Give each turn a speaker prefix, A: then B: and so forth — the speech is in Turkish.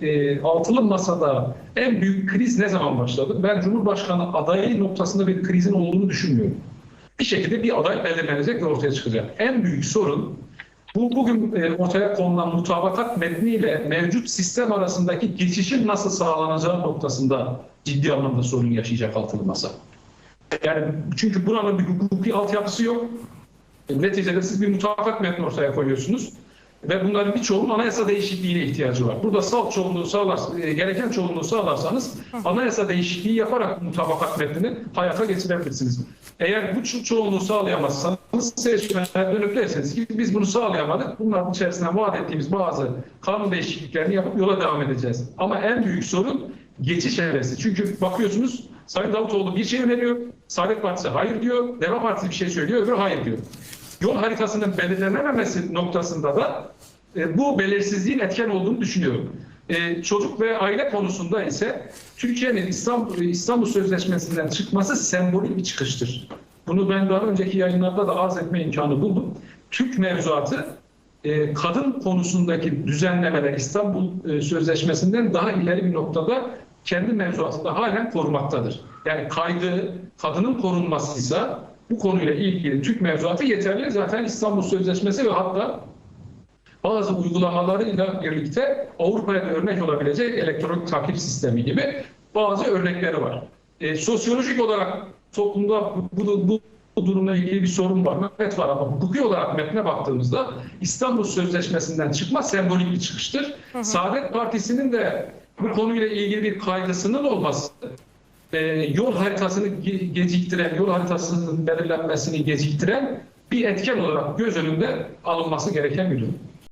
A: e, altılı masada en büyük kriz ne zaman başladı? Ben Cumhurbaşkanı adayı noktasında bir krizin olduğunu düşünmüyorum. Bir şekilde bir aday belirlenecek ve ortaya çıkacak. En büyük sorun bu bugün e, ortaya konulan mutabakat metniyle mevcut sistem arasındaki geçişin nasıl sağlanacağı noktasında ciddi anlamda sorun yaşayacak altılı masa. Yani çünkü buranın bir hukuki altyapısı yok. E, Neticede siz bir mutabakat metni ortaya koyuyorsunuz ve bunların birçoğunun anayasa değişikliğine ihtiyacı var. Burada salt çoğunluğu sağlar, e, gereken çoğunluğu sağlarsanız anayasa değişikliği yaparak mutabakat metnini hayata geçirebilirsiniz. Eğer bu ço- çoğunluğu sağlayamazsanız seçmenler dönüp derseniz ki biz bunu sağlayamadık. Bunların içerisinde vaat ettiğimiz bazı kanun değişikliklerini yapıp yola devam edeceğiz. Ama en büyük sorun geçiş evresi. Çünkü bakıyorsunuz Sayın Davutoğlu bir şey öneriyor. Saadet Partisi hayır diyor. Deva Partisi bir şey söylüyor. Öbürü hayır diyor. Yol haritasının belirlenememesi noktasında da e, bu belirsizliğin etken olduğunu düşünüyorum. E, çocuk ve aile konusunda ise Türkiye'nin İstanbul, İstanbul Sözleşmesi'nden çıkması sembolik bir çıkıştır. Bunu ben daha önceki yayınlarda da arz etme imkanı buldum. Türk mevzuatı e, kadın konusundaki düzenlemeler İstanbul e, Sözleşmesi'nden daha ileri bir noktada kendi mevzuatında halen korumaktadır. Yani kaydı kadının korunmasıysa bu konuyla ilgili Türk mevzuatı yeterli. Zaten İstanbul Sözleşmesi ve hatta bazı uygulamalarıyla birlikte Avrupa'ya da örnek olabilecek elektronik takip sistemi gibi bazı örnekleri var. E, sosyolojik olarak toplumda bu, bu, bu bu durumla ilgili bir sorun var mı? Evet var ama hukuki olarak metne baktığımızda İstanbul Sözleşmesi'nden çıkma sembolik bir çıkıştır. Saadet Partisi'nin de bu konuyla ilgili bir kaygısının olması e, yol haritasını ge- geciktiren, yol haritasının belirlenmesini geciktiren bir etken olarak göz önünde alınması gereken bir durum.